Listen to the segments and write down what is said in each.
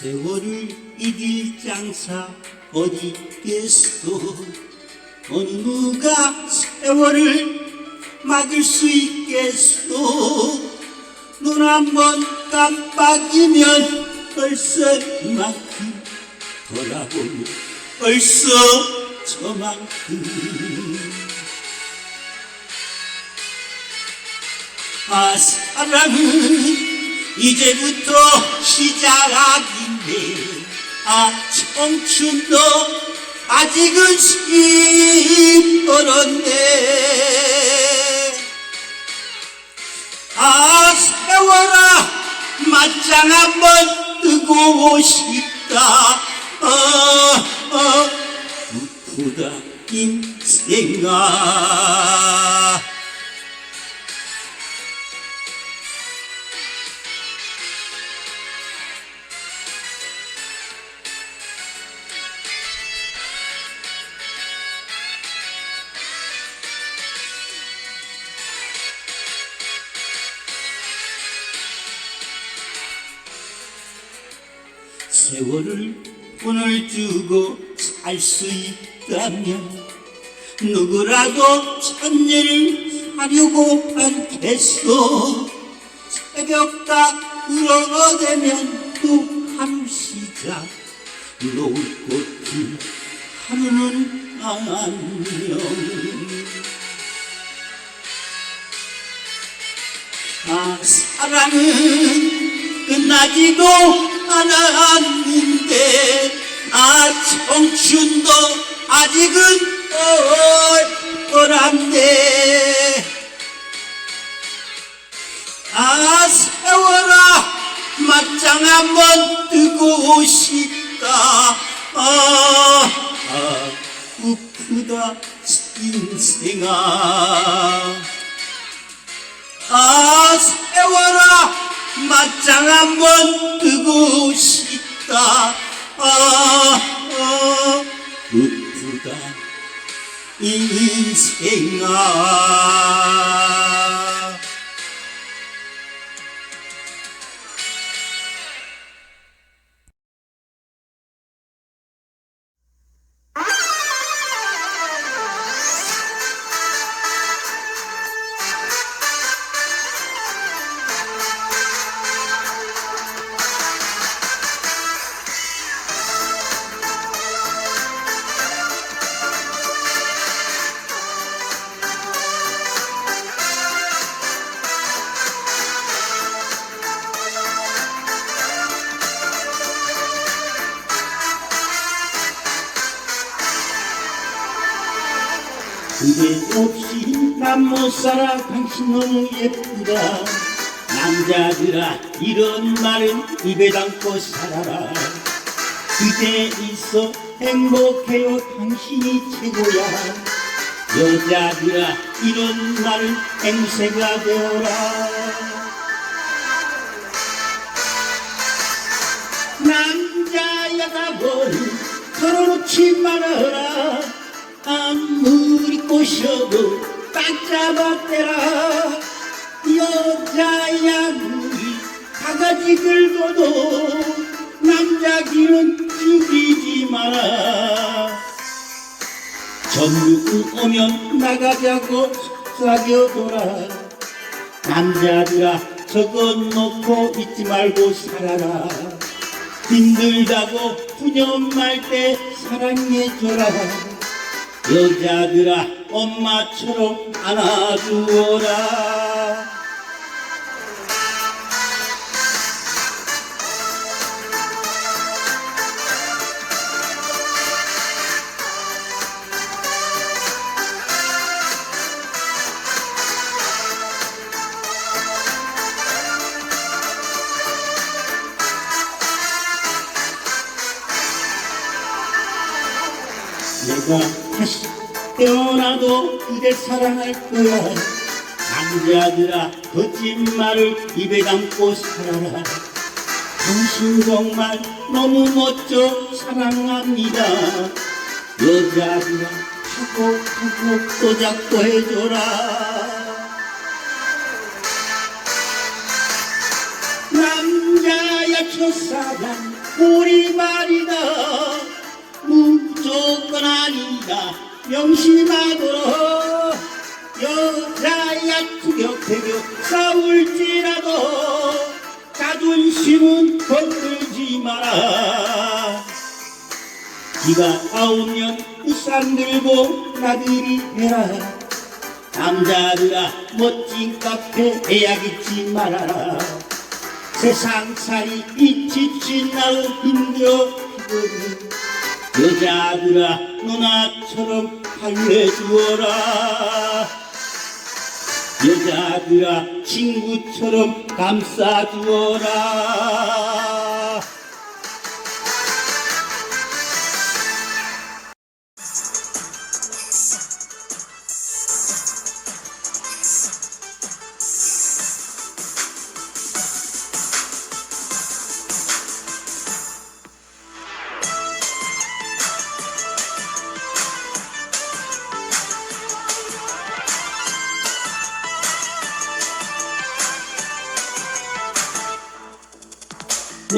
세월을 이길 장사 어디 있겠소? 어느 누가 세월을 막을 수 있겠소? 눈 한 번 깜빡이면 벌써 이만큼 돌아보면 벌써 저만큼. 아 사랑은 이제부터 시작인데 아 청춘도 아직은 시뻘었네. 아 세월아 맞짱 한번 뜨고 싶다. 어, 어, 부푸다 인생아 세월을 돈을 주고 살 수 있다면 누구라도 천년을 사려고 않겠소 새벽 다 울어대면 또 하루 시작 노을 꽃이 하루는 안녕 아 사랑은 끝나지도 않았는데 아 청춘도 아직은 뻘뻘한데 아 세월아 맞짱 한번 뜨고 싶다 아, 아 우프다 인생아. 아 세월아 맞짱 한번 뜨고 싶다. 아, 아. 우프다 인생아 살아 당신 너무 예쁘다. 남자들아 이런 말은 입에 담고 살아라. 그대 있어 행복해요 당신이 최고야. 여자들아 이런 말은 앵세가 되어라. 남자야다고 털어놓지 말아라. 아무리 꼬셔도 딱 잡아대라 여자야 바가지 긁어도 남자 귀는 죽이지 마라. 전국 오면 나가자고 사겨둬라. 남자들아 적어놓고 잊지 말고 살아라. 힘들다고 푸념할 때 사랑해줘라. 여자들아 엄마처럼 안아주어라 태어나도 그댈 사랑할 거야. 남자들아 거짓말을 입에 담고 살아라. 당신 정말 너무 멋져 사랑합니다. 여자들아 하고 하고 또 잡고 해줘라. 남자야 첫사랑 우리 말이다. 무조건 아니다 명심하도록 여자야 투격태격 싸울지라도 자존심은 건들지 마라. 비가 아오면 우산 들고 나들이 해라. 남자들아 멋진 카페 예약 잊지 말아라. 세상살이 이 지친 나를 힘들어 피곤해 여자들아 누나처럼 달래주어라. 여자들아 친구처럼 감싸주어라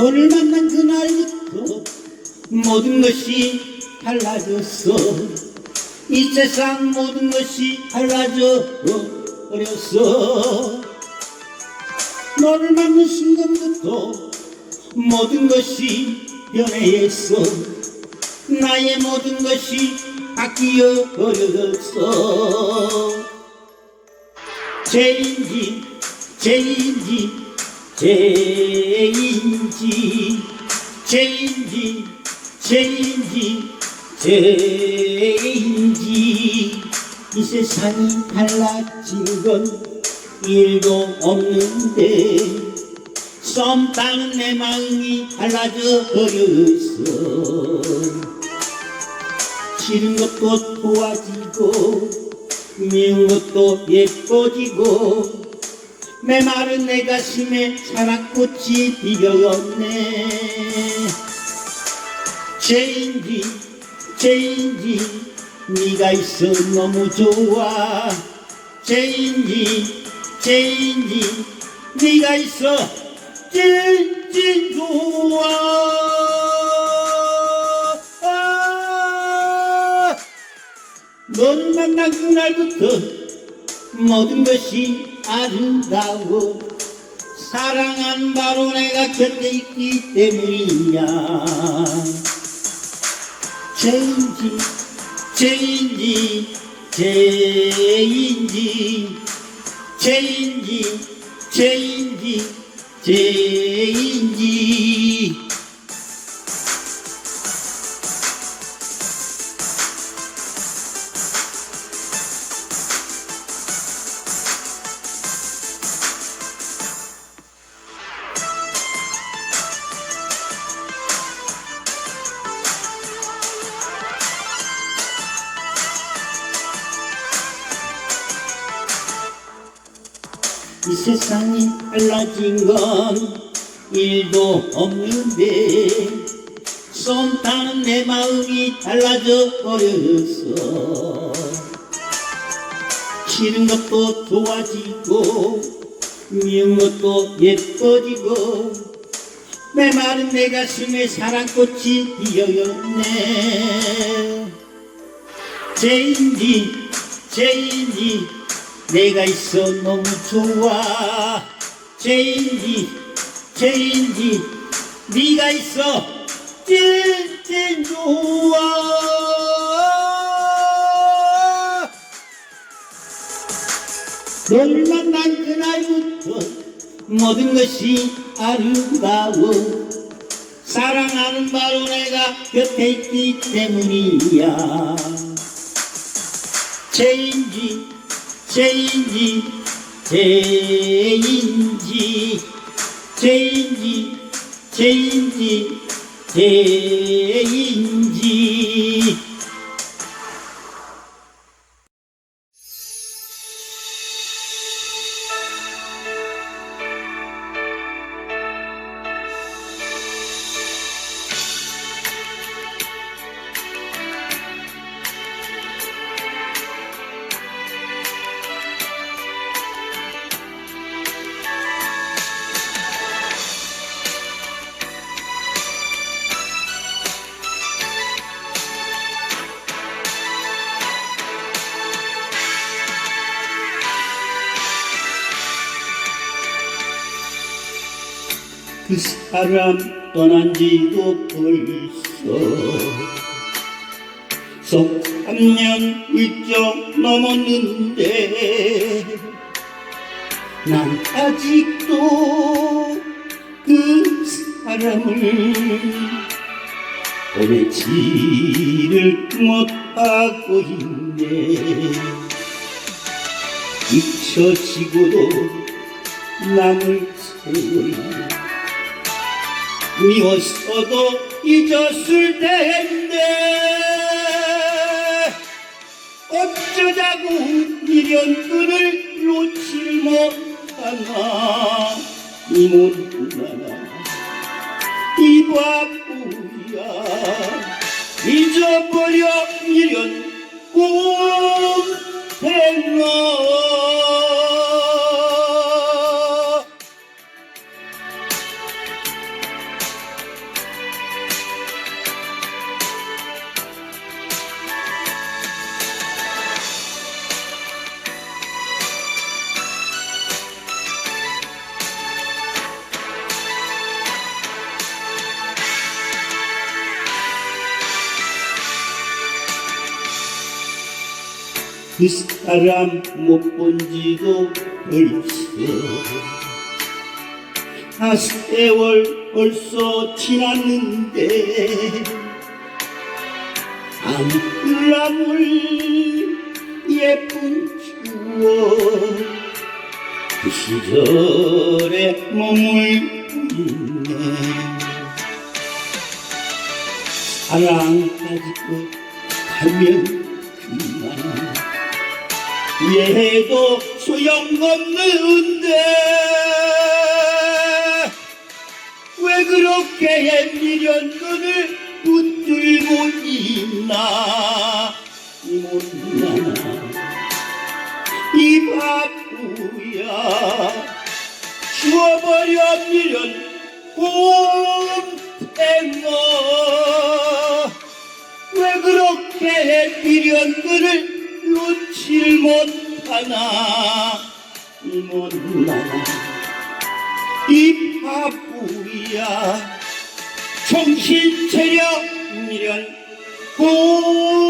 너를 만난 그날부터 모든 것이 달라졌어. 이 세상 모든 것이 달라져 버렸어. 너를 만난 순간부터 모든 것이 변해했어. 나의 모든 것이 바뀌어 버렸어. 죄인지 죄인지 죄인지 죄인지 죄인지 죄인지. 이 세상이 달라진 건 일도 없는데 썸 타는 내 마음이 달라져 버렸어. 싫은 것도 좋아지고 미운 것도 예뻐지고 메마른 내 가슴에 사랑꽃이 피었네. 죄인지 죄인지 네가 있어 너무 좋아. 죄인지 죄인지 네가 있어 찐찐 좋아. 너를 만난 그날부터 모든 것이 아름다워. 사랑한 바로 내가 곁에 있기 때문이야 죄인지 죄인지 죄인지 죄인지 죄인지 죄인지 달라진 건 일도 없는데 썸 타는 내 마음이 달라져 버렸어. 싫은 것도 좋아지고 미운 것도 예뻐지고 메마른 내 가슴에 사랑꽃이 피어있네. 죄인지 죄인지 내가 있어 너무 좋아 죄인지 죄인지 네가 있어. 찐찐 좋아. 널 만난 그날부터 모든 것이 아름다워. 사랑하는 바로 내가 곁에 있기 때문이야. 죄인지 죄인지 죄인지 죄인지 죄인지 죄인지 그 사람 떠난 지도 벌써 속 3년 훌쩍 넘었는데 난 아직도 그 사람을 보내지를 못하고 있네. 잊혀지고도 남을 세월이 미웠어도 잊었을 텐데. 어쩌자고 미련 끈을 놓질 못하나. 이 못나나 이 바보야. 잊어버려 미련 꿈 사람 못 본 지도 벌써 아 세월 벌써 지났는데 아물아물 예쁜 추억 그 시절에 머물고 있네. 사랑 가지고 가면 그만 이해해도 소용없는데 왜 그렇게 미련끈을 붙들고 있나? 이 못나나 이 바보야. 주워버려 미련 곰탱어. 왜 그렇게 미련끈을 놓질 못 하나 이 못나나. 이 바보야. 정신 차려 미련 곰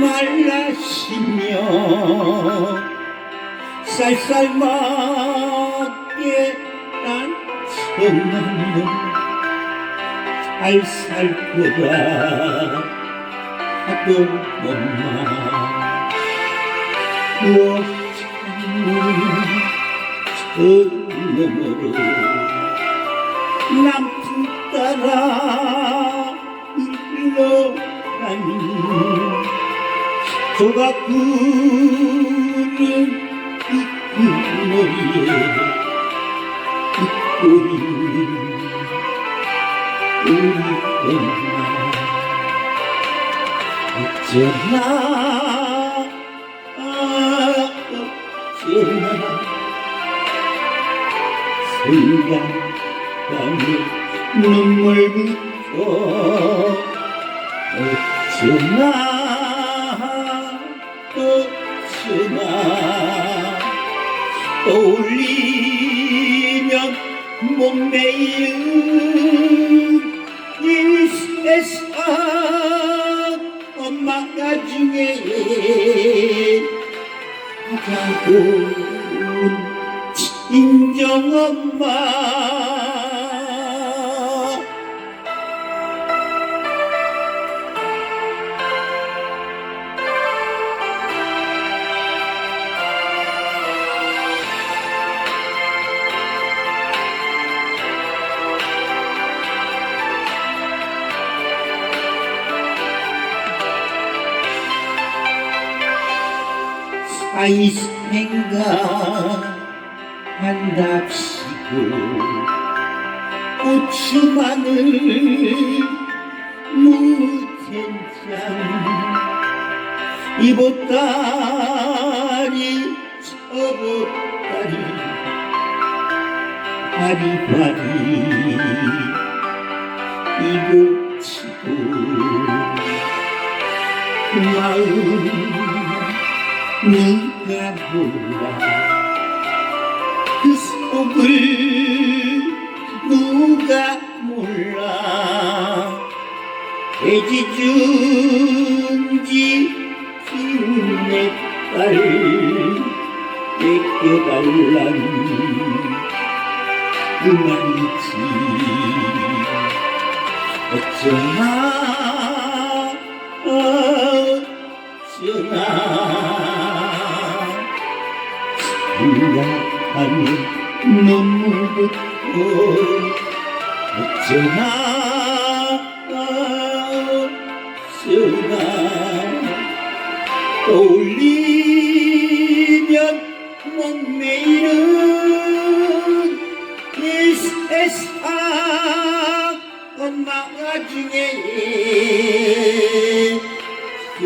말라시며 쌀쌀맞게 난 잘살 거라 하던 엄마 무엇 참는 저 너머로 남편 따라 흘러가니 그 머리에 잊고 있는 우리 엄마 어쩌나 아, 어쩌나 생각하며 눈물 붓고 어쩌나 어쩌나 떠올리면 목매이는 이 세상 엄마가 중에 가장 고운 인정 엄마 아이 생각한답시고 고추 마늘 무텐장 이보따리 저보따리 바리바리 이고치고 그 마음 누가 몰라 그 속을 누가 몰라 돼지준지 키운 내딸 뺏겨달란 그 말이지 어쩌나 어쩌나 생각하면 눈물부터 어쩌나 어쩌나 떠올리면 목매이는 이 세상 엄마가 중에 그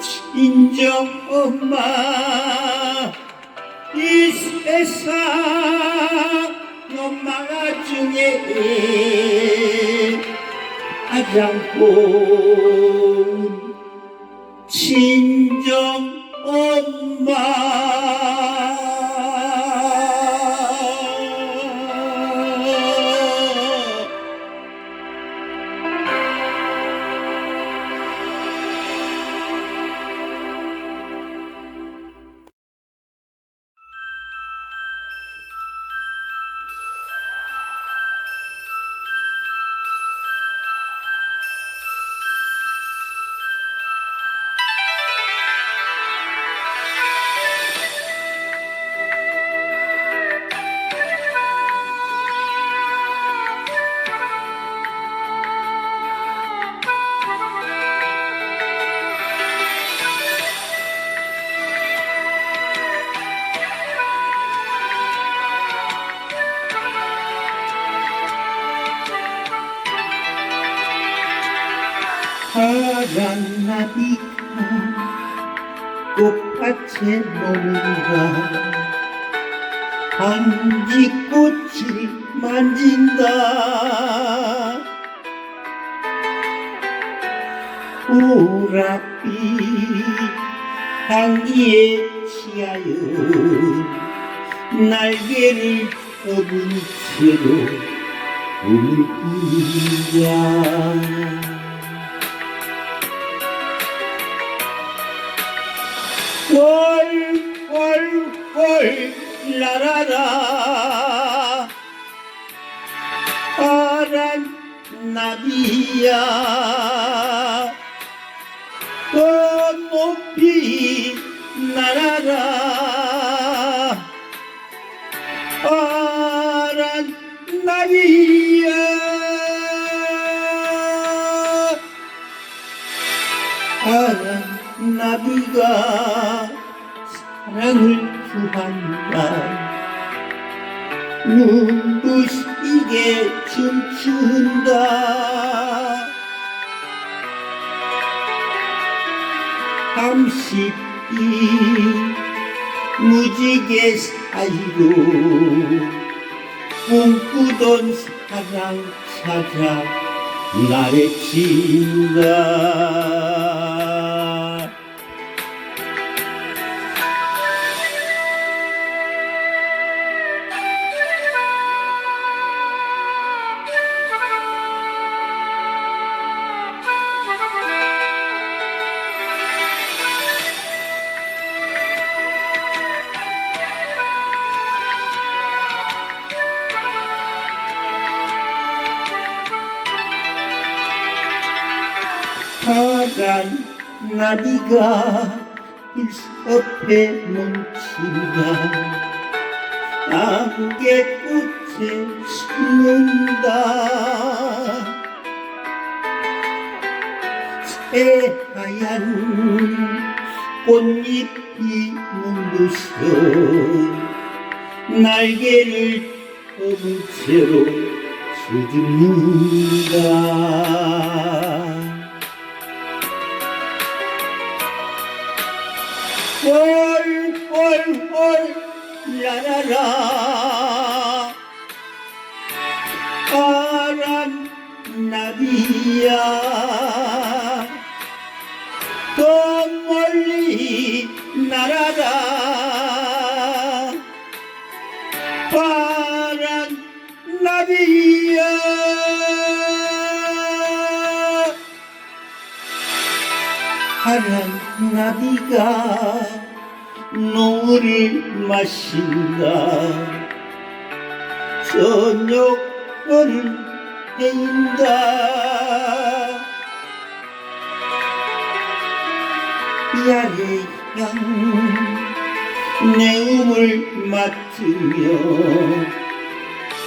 친정 엄마 이 세상 엄마가 중에 가장 고운 친정 엄마 노는가 반지꽃을 만진다. 보랏빛 향기에 취하여 날개를 펴은 채로 꿈을 꾸는다 라라라. 파란 나비야. 더 높이 날아라. 파란 나비야. 파란 나비가 사랑을 구한다 눈부시게 춤춘다. 밤시이 무지개 사이로 꿈꾸던 사랑 찾아 나의 친다 나비가 불섭에 멈춘다. 안개 꽃에 숨는다. 새하얀 꽃잎이 눈부셔 날개를 접은 채로 수줍는다 라라라 파란 나비야. 더 멀리 날아가 파란 나비야. 파란 나비가 노을을 마신다. 저녁을 해인다 야의 향내 음을 맡으며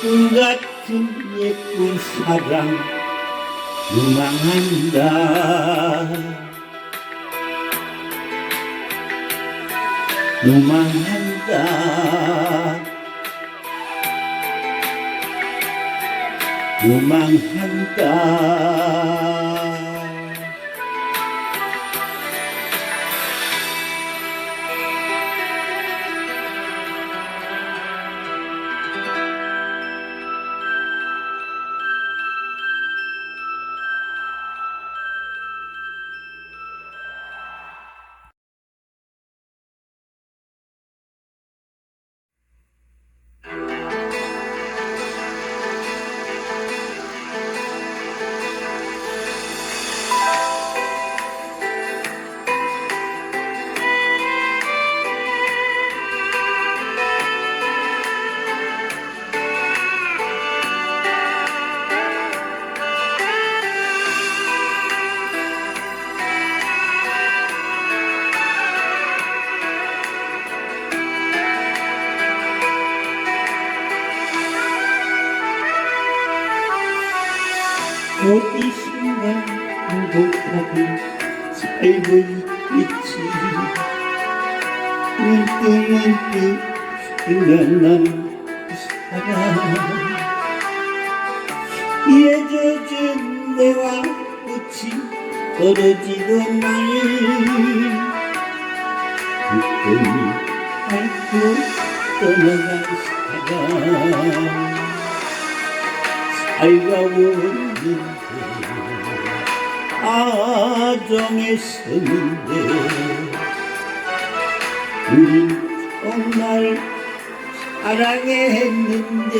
꿈 같은 예쁜 사랑 유망한다 유망한다 유망한다 생각나는 그 사람 예젖은 내와 꽃이 떨어지던 날 기쁨이 밟고 떠나간 사람 살가웠는데 아정했었는데 우린 정말 사랑했는데.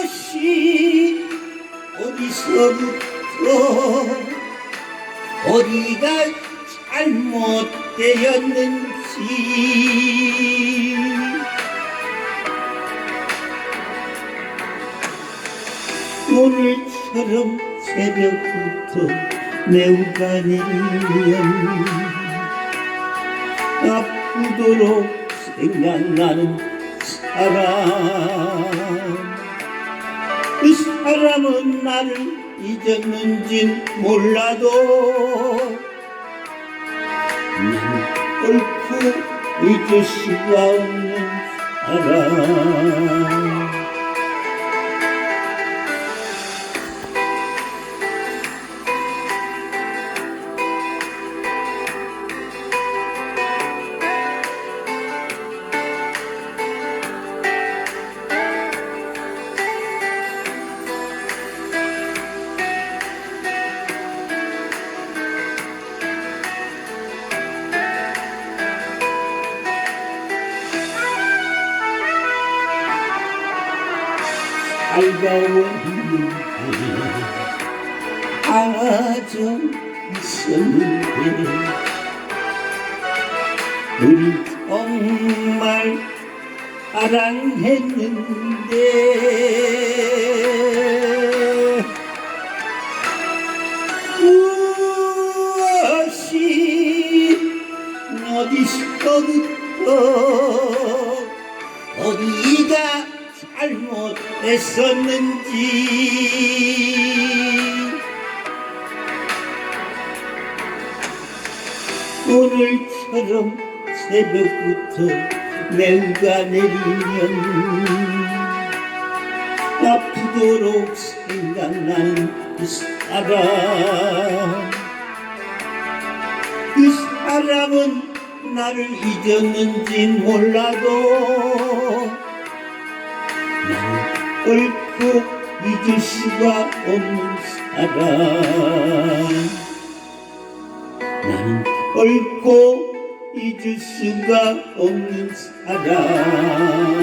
무엇이 어디서부터 어디가 잘못되었는지. 오늘처럼 새벽부터 매우가 내리면 아프도록 생각나는 사람. 그 사람은 나를 잊었는진 몰라도 난 결코 잊을 수가 없는 사람 알가웠는데 아정 있었는데 우리 정말 사랑했는데 오늘처럼 새벽부터 내가 내리면 아프도록 생각나는 그 사람. 그 사람은 나를 잊었는지 몰라도 나는 옳고 잊을 수가 없는 사람. 나는 옳고 잊을 수가 없는 사람